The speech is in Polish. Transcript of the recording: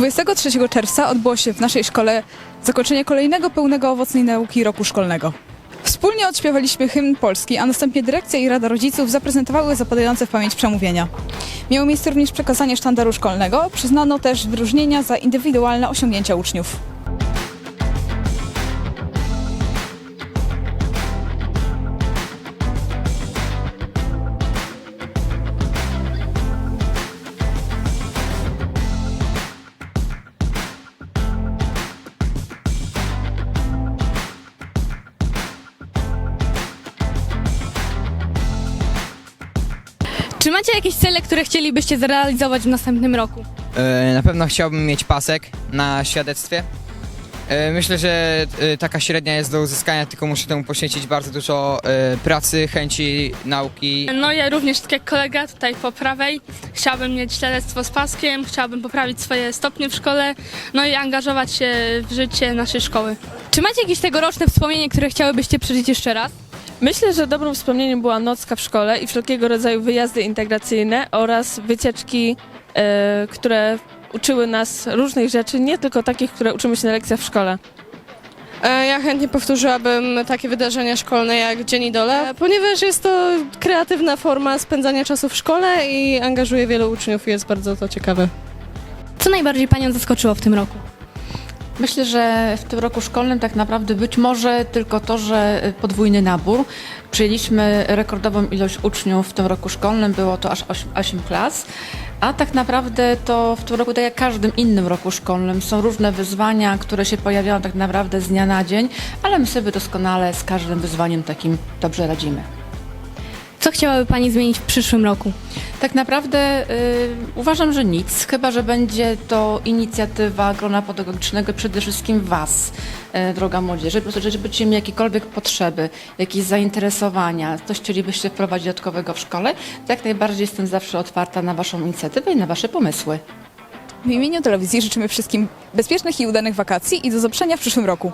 23 czerwca odbyło się w naszej szkole zakończenie kolejnego pełnego owocnej nauki roku szkolnego. Wspólnie odśpiewaliśmy hymn polski, a następnie dyrekcja i Rada Rodziców zaprezentowały zapadające w pamięć przemówienia. Miało miejsce również przekazanie sztandaru szkolnego, przyznano też wyróżnienia za indywidualne osiągnięcia uczniów. Czy macie jakieś cele, które chcielibyście zrealizować w następnym roku? E, Na pewno chciałbym mieć pasek na świadectwie. E, Myślę, że e, taka średnia jest do uzyskania, tylko muszę temu poświęcić bardzo dużo e, pracy, chęci, nauki. No ja również, tak jak kolega tutaj po prawej, chciałabym mieć śledztwo z paskiem, chciałabym poprawić swoje stopnie w szkole, no i angażować się w życie naszej szkoły. Czy macie jakieś tegoroczne wspomnienie, które chciałybyście przeżyć jeszcze raz? Myślę, że dobrym wspomnieniem była nocka w szkole i wszelkiego rodzaju wyjazdy integracyjne oraz wycieczki, e, które uczyły nas różnych rzeczy, nie tylko takich, które uczymy się na lekcjach w szkole. E, Ja chętnie powtórzyłabym takie wydarzenia szkolne jak Dzień Idola, ponieważ jest to kreatywna forma spędzania czasu w szkole i angażuje wielu uczniów i jest bardzo to ciekawe. Co najbardziej Panią zaskoczyło w tym roku? Myślę, że w tym roku szkolnym tak naprawdę być może tylko to, że podwójny nabór. Przyjęliśmy rekordową ilość uczniów w tym roku szkolnym, było to aż 8, 8 klas. A tak naprawdę to w tym roku, tak jak każdym innym roku szkolnym, są różne wyzwania, które się pojawiają tak naprawdę z dnia na dzień, ale my sobie doskonale z każdym wyzwaniem takim dobrze radzimy. Co chciałaby Pani zmienić w przyszłym roku? Tak naprawdę y, uważam, że nic, chyba że będzie to inicjatywa grona pedagogicznego, przede wszystkim Was, y, droga prostu, żeby będziecie mieli jakiekolwiek potrzeby, jakieś zainteresowania, coś chcielibyście wprowadzić dodatkowego w szkole, to jak najbardziej jestem zawsze otwarta na Waszą inicjatywę i na Wasze pomysły. W imieniu telewizji życzymy wszystkim bezpiecznych i udanych wakacji i do zobaczenia w przyszłym roku.